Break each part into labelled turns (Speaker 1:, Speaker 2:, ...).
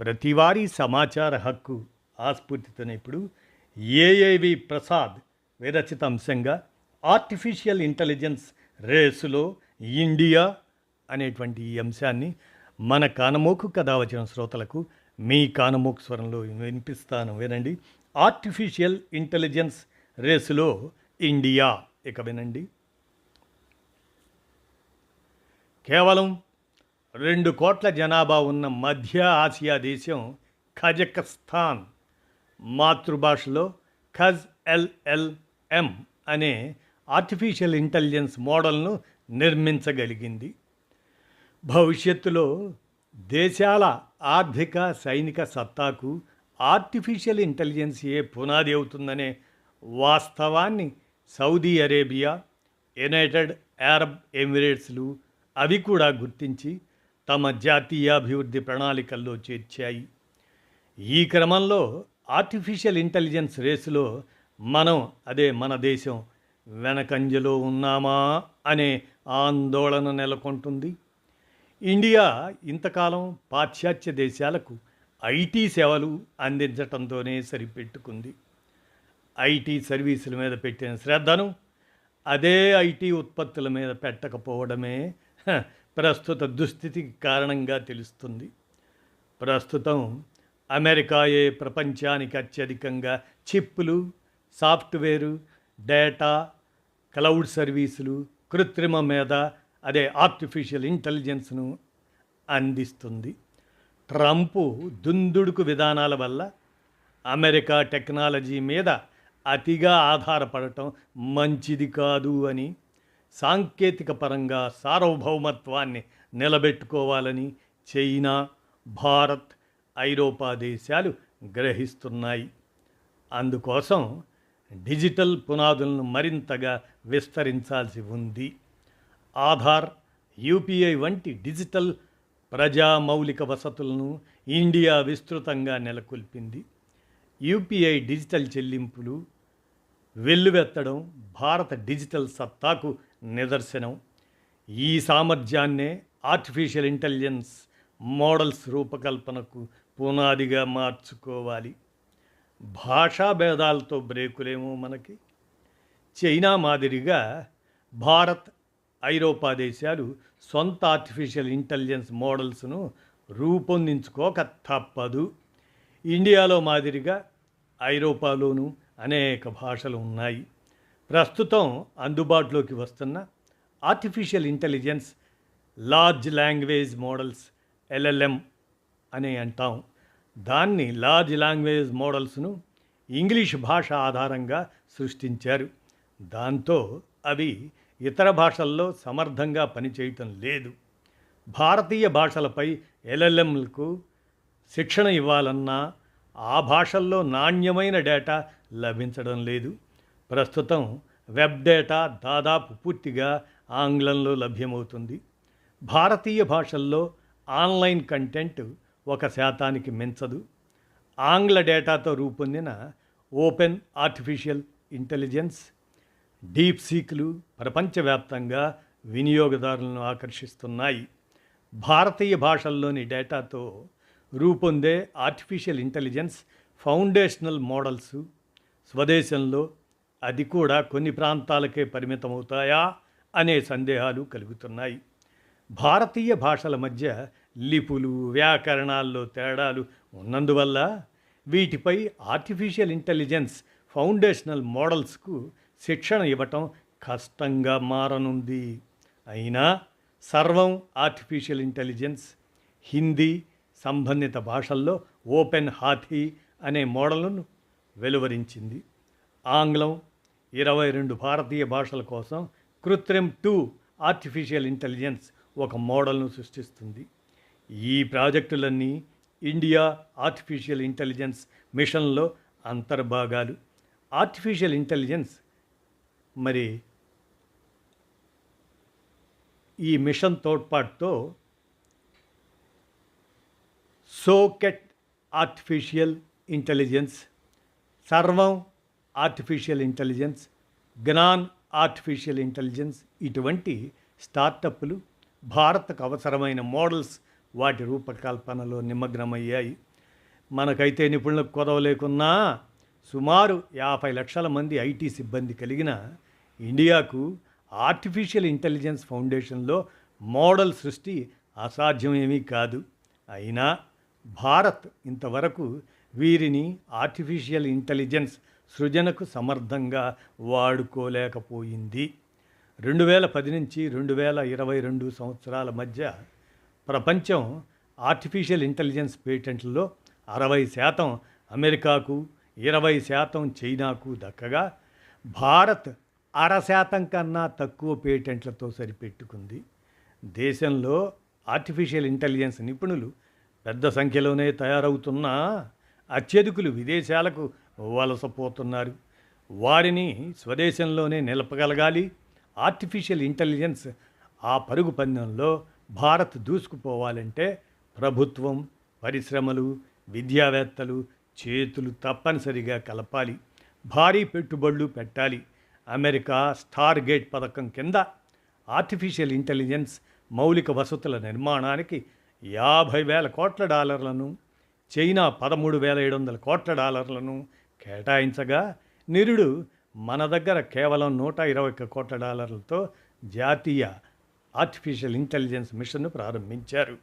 Speaker 1: ప్రతివారీ సమాచార హక్కు ఆస్ఫూర్తితోనే ఇప్పుడు ఏఏవి ప్రసాద్ విరచిత అంశంగా ఆర్టిఫిషియల్ ఇంటెలిజెన్స్ రేసులో ఇండియా అనేటువంటి ఈ అంశాన్ని మన కానమోకు కథ వచ్చిన శ్రోతలకు మీ కానమోకు స్వరంలో వినిపిస్తాను. వినండి. ఆర్టిఫిషియల్ ఇంటెలిజెన్స్ రేసులో ఇండియా. ఇక వినండి. కేవలం రెండు కోట్ల జనాభా ఉన్న మధ్య ఆసియా దేశం ఖజకస్థాన్. మాతృభాషలో ఖజ్ ఎల్ఎల్ఎం అనే ఆర్టిఫిషియల్ ఇంటెలిజెన్స్ మోడల్ను నిర్మించగలిగింది. భవిష్యత్తులో దేశాల ఆర్థిక సైనిక సత్తాకు ఆర్టిఫిషియల్ ఇంటెలిజెన్స్ ఏ పునాది అవుతుందనే వాస్తవాన్ని సౌదీ అరేబియా యునైటెడ్ అరబ్ ఎమిరేట్స్లు అవి కూడా గుర్తించి తమ జాతీయాభివృద్ధి ప్రణాళికల్లో చేర్చాయి. ఈ క్రమంలో ఆర్టిఫిషియల్ ఇంటెలిజెన్స్ రేసులో మనం అదే మన దేశం వెనకంజలో ఉన్నామా అనే ఆందోళన నెలకొంటుంది. ఇండియా ఇంతకాలం పాశ్చాత్య దేశాలకు ఐటీ సేవలు అందించటంతోనే సరిపెట్టుకుంది. ఐటీ సర్వీసుల మీద పెట్టిన శ్రద్ధను అదే ఐటీ ఉత్పత్తుల మీద పెట్టకపోవడమే ప్రస్తుత దుస్థితికి కారణంగా తెలుస్తుంది. ప్రస్తుతం అమెరికాయే ప్రపంచానికి అత్యధికంగా చిప్పులు సాఫ్ట్వేరు డేటా క్లౌడ్ సర్వీసులు కృత్రిమ మీద అదే ఆర్టిఫిషియల్ ఇంటెలిజెన్స్ను అందిస్తుంది. ట్రంప్ దుందుడుకు విధానాల వల్ల అమెరికా టెక్నాలజీ మీద అతిగా ఆధారపడటం మంచిది కాదు అని సాంకేతిక పరంగా సార్వభౌమత్వాన్ని నిలబెట్టుకోవాలని చైనా భారత్ ఐరోపా దేశాలు గ్రహిస్తున్నాయి. అందుకోసం డిజిటల్ పునాదులను మరింతగా విస్తరించాల్సి ఉంది. ఆధార్ యూపీఐ వంటి డిజిటల్ ప్రజా మౌలిక వసతులను ఇండియా విస్తృతంగా నెలకొల్పింది. యూపీఐ డిజిటల్ చెల్లింపులు వెల్లువెత్తడం భారత డిజిటల్ సత్తాకు నిదర్శనం. ఈ సామర్థ్యాన్నే ఆర్టిఫిషియల్ ఇంటెలిజెన్స్ మోడల్స్ రూపకల్పనకు పునాదిగా మార్చుకోవాలి. భాషా భేదాలతో బ్రేకులేమో మనకి. చైనా మాదిరిగా భారత్ ఐరోపా దేశాలు సొంత ఆర్టిఫిషియల్ ఇంటెలిజెన్స్ మోడల్స్ను రూపొందించుకోక తప్పదు. ఇండియాలో మాదిరిగా ఐరోపాలోనూ అనేక భాషలు ఉన్నాయి. ప్రస్తుతం అందుబాటులోకి వస్తున్న artificial intelligence large language models LLM అని అంటాం. దాన్ని లార్జ్ లాంగ్వేజ్ మోడల్స్ను ఇంగ్లీష్ భాష ఆధారంగా సృష్టించారు. దాంతో అవి ఇతర భాషల్లో సమర్థంగా పనిచేయటం లేదు. భారతీయ భాషలపై ఎల్ఎల్ఎంలకు శిక్షణ ఇవ్వాలన్నా ఆ భాషల్లో నాణ్యమైన డేటా లభించడం లేదు. ప్రస్తుతం వెబ్ డేటా దాదాపు పూర్తిగా ఆంగ్లంలో లభ్యమవుతుంది. భారతీయ భాషల్లో ఆన్లైన్ కంటెంట్ ఒక శాతానికి మించదు. ఆంగ్ల డేటాతో రూపొందిన ఓపెన్ ఆర్టిఫిషియల్ ఇంటెలిజెన్స్ డీప్ సీక్లు ప్రపంచవ్యాప్తంగా వినియోగదారులను ఆకర్షిస్తున్నాయి. భారతీయ భాషల్లోని డేటాతో రూపొందే ఆర్టిఫిషియల్ ఇంటెలిజెన్స్ ఫౌండేషనల్ మోడల్స్ స్వదేశంలో అది కూడా కొన్ని ప్రాంతాలకే పరిమితమవుతాయా అనే సందేహాలు కలుగుతున్నాయి. భారతీయ భాషల మధ్య లిపులు వ్యాకరణాల్లో తేడాలు ఉన్నందువల్ల వీటిపై ఆర్టిఫిషియల్ ఇంటెలిజెన్స్ ఫౌండేషనల్ మోడల్స్కు శిక్షణ ఇవ్వటం కష్టంగా మారనుంది. అయినా సర్వం ఆర్టిఫిషియల్ ఇంటెలిజెన్స్ హిందీ సంబంధిత భాషల్లో ఓపెన్ హాథీ అనే మోడల్ను వెలువరించింది. ఆంగ్లం ఇరవై రెండు భారతీయ భాషల కోసం కృత్రిమ్ టూ ఆర్టిఫిషియల్ ఇంటెలిజెన్స్ ఒక మోడల్ను సృష్టిస్తుంది. ఈ ప్రాజెక్టులన్నీ ఇండియా ఆర్టిఫిషియల్ ఇంటెలిజెన్స్ మిషన్లో అంతర్భాగాలు. ఆర్టిఫిషియల్ ఇంటెలిజెన్స్ మరి ఈ mission తోడ్పాటుతో Soket artificial intelligence Sarvam artificial intelligence Gyan artificial intelligence ఇటువంటి స్టార్టప్లు భారత్కు అవసరమైన మోడల్స్ వాటి రూపకల్పనలో నిమగ్నమయ్యాయి. మనకైతే నిపుణులకు కొదవ లేకున్నా సుమారు యాభై లక్షల మంది ఐటీ సిబ్బంది కలిగిన ఇండియాకు ఆర్టిఫిషియల్ ఇంటెలిజెన్స్ ఫౌండేషన్లో మోడల్ సృష్టి అసాధ్యమేమీ కాదు. అయినా భారత్ ఇంతవరకు వీరిని ఆర్టిఫిషియల్ ఇంటెలిజెన్స్ సృజనకు సమర్థంగా వాడుకోలేకపోయింది. రెండు వేల పది నుంచి రెండు వేల ఇరవై రెండు సంవత్సరాల మధ్య ప్రపంచం ఆర్టిఫిషియల్ ఇంటెలిజెన్స్ పేటెంట్లలో అరవై శాతం అమెరికాకు ఇరవై శాతం చైనాకు దక్కగా భారత్ అర శాతం కన్నా తక్కువ పేటెంట్లతో సరిపెట్టుకుంది. దేశంలో ఆర్టిఫిషియల్ ఇంటెలిజెన్స్ నిపుణులు పెద్ద సంఖ్యలోనే తయారవుతున్నా అత్యధికులు విదేశాలకు వలసపోతున్నారు. వారిని స్వదేశంలోనే నిలపగలగాలి. ఆర్టిఫిషియల్ ఇంటెలిజెన్స్ ఆ పరుగు పందెంలో భారత్ దూసుకుపోవాలంటే ప్రభుత్వం పరిశ్రమలు విద్యావేత్తలు చేతులు తప్పనిసరిగా కలపాలి. భారీ పెట్టుబడులు పెట్టాలి. అమెరికా స్టార్ గేట్ పథకం కింద ఆర్టిఫిషియల్ ఇంటెలిజెన్స్ మౌలిక వసతుల నిర్మాణానికి యాభై వేల కోట్ల డాలర్లను చైనా పదమూడు వేల ఏడు వందల కోట్ల డాలర్లను కేటాయించగా నిరుడు మన దగ్గర కేవలం నూట ఇరవై ఒక్క కోట్ల డాలర్లతో జాతీయ ఆర్టిఫిషియల్ ఇంటెలిజెన్స్ మిషన్ను ప్రారంభించారు.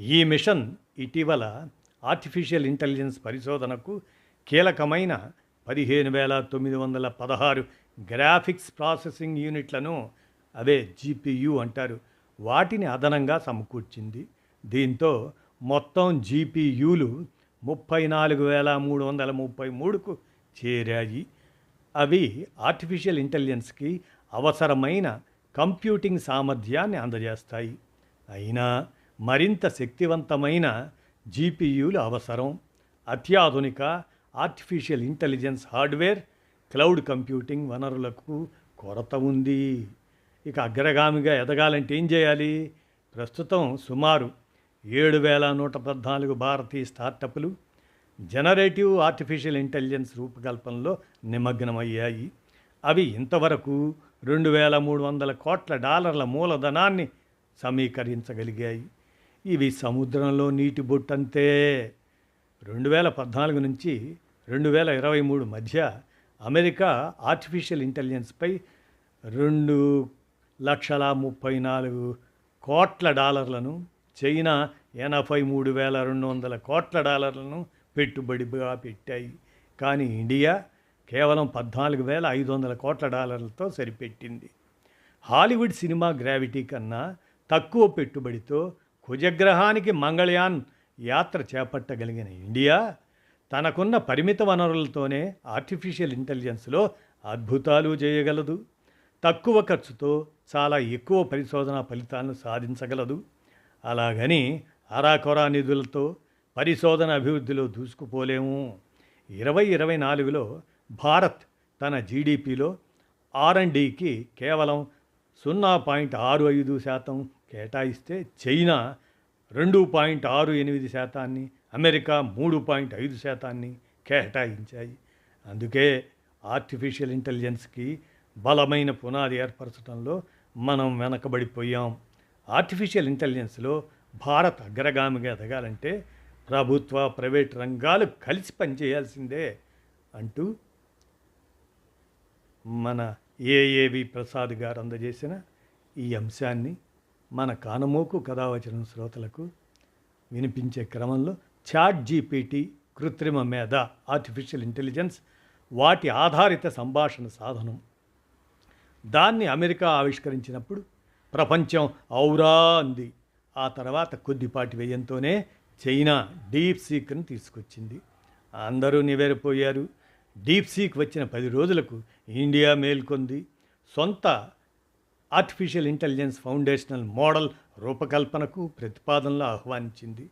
Speaker 1: ఈ మిషన్ ఇటీవల ఆర్టిఫిషియల్ ఇంటెలిజెన్స్ పరిశోధనకు కీలకమైన పదిహేను వేల తొమ్మిది వందల పదహారు గ్రాఫిక్స్ ప్రాసెసింగ్ యూనిట్లను అవే జీపీయు అంటారు వాటిని అదనంగా సమకూర్చింది. దీంతో మొత్తం జీపీయూలు ముప్పై నాలుగు వేల మూడు వందల ముప్పై మూడుకు చేరాయి. అవి ఆర్టిఫిషియల్ ఇంటెలిజెన్స్కి అవసరమైన కంప్యూటింగ్ సామర్థ్యాన్ని అందజేస్తాయి. అయినా మరింత శక్తివంతమైన జీపీయూలు అవసరం. అత్యాధునిక artificial intelligence hardware cloud computing వనరులకు కొరత ఉంది. ఇక అగ్రగామిగా ఎదగాలంటే ఏం చేయాలి? ప్రస్తుతం సుమారు ఏడు వేల నూట పద్నాలుగు భారతీయ స్టార్టప్లు జనరేటివ్ ఆర్టిఫిషియల్ ఇంటెలిజెన్స్ రూపకల్పనలో నిమగ్నమయ్యాయి. అవి ఇంతవరకు రెండు వేల మూడు వందల కోట్ల డాలర్ల మూలధనాన్ని సమీకరించగలిగాయి. ఇవి సముద్రంలో నీటి బొట్టంతే. రెండు వేల పద్నాలుగు నుంచి రెండు వేల ఇరవై మూడు మధ్య అమెరికా ఆర్టిఫిషియల్ ఇంటెలిజెన్స్పై రెండు లక్షల ముప్పై నాలుగు కోట్ల డాలర్లను చైనా ఎనభై మూడు వేల రెండు వందల కోట్ల డాలర్లను పెట్టుబడిగా పెట్టాయి. కానీ ఇండియా కేవలం పద్నాలుగు వేల ఐదు వందల కోట్ల డాలర్లతో సరిపెట్టింది. హాలీవుడ్ సినిమా గ్రావిటీ కన్నా తక్కువ పెట్టుబడితో కుజగ్రహానికి మంగళయాన్ యాత్ర చేపట్టగలిగిన ఇండియా తనకున్న పరిమిత వనరులతోనే ఆర్టిఫిషియల్ ఇంటెలిజెన్స్లో అద్భుతాలు చేయగలదు. తక్కువ ఖర్చుతో చాలా ఎక్కువ పరిశోధన ఫలితాలను సాధించగలదు. అలాగని అరాకొరా నిధులతో పరిశోధన అభివృద్ధిలో దూసుకుపోలేము. ఇరవై ఇరవై నాలుగులో భారత్ తన జీడిపిలో ఆర్ కేవలం సున్నా పాయింట్ ఆరు ఐదు శాతం కేటాయిస్తే చైనా రెండు పాయింట్ ఆరు ఎనిమిది శాతాన్ని అమెరికా మూడు పాయింట్ ఐదు శాతాన్ని కేటాయించాయి. అందుకే ఆర్టిఫిషియల్ ఇంటెలిజెన్స్కి బలమైన పునాది ఏర్పరచడంలో మనం వెనకబడిపోయాం. ఆర్టిఫిషియల్ ఇంటెలిజెన్స్లో భారత్ అగ్రగామిగా ఎదగాలంటే ప్రభుత్వ ప్రైవేట్ రంగాలు కలిసి పనిచేయాల్సిందే అంటూ మన ఏఏవి ప్రసాద్ గారు అందజేసిన ఈ అంశాన్ని మన కానమోకు కథావచనం శ్రోతలకు వినిపించే క్రమంలో చాట్ జీపీటీ కృత్రిమ మేధ ఆర్టిఫిషియల్ ఇంటెలిజెన్స్ వాటి ఆధారిత సంభాషణ సాధనం. దాన్ని అమెరికా ఆవిష్కరించినప్పుడు ప్రపంచం ఔరా అంది. ఆ తర్వాత కొద్దిపాటి వ్యయంతోనే చైనా డీప్ సీక్ను తీసుకొచ్చింది. అందరూ నివేరిపోయారు డీప్ సీక్ వచ్చిన పది రోజులకు ఇండియా మేల్కొంది. సొంత ఆర్టిఫిషియల్ ఇంటెలిజెన్స్ ఫౌండేషనల్ మోడల్ రూపకల్పనకు ప్రతిపాదనలు ఆహ్వానించింది.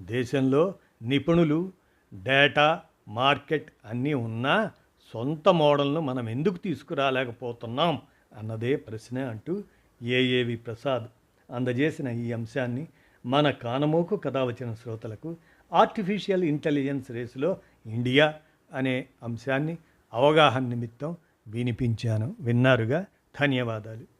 Speaker 1: దేశంలో నిపుణులు డేటా మార్కెట్ అన్నీ ఉన్నా సొంత మోడల్ను మనం ఎందుకు తీసుకురాలేకపోతున్నాం అన్నదే ప్రశ్న అంటూ ఏఏవి ప్రసాద్ అందజేసిన ఈ అంశాన్ని మన కానమోకు కథ వచ్చిన శ్రోతలకు ఆర్టిఫిషియల్ ఇంటెలిజెన్స్ రేసులో ఇండియా అనే అంశాన్ని అవగాహన నిమిత్తం వినిపించాను. విన్నారుగా? ధన్యవాదాలు.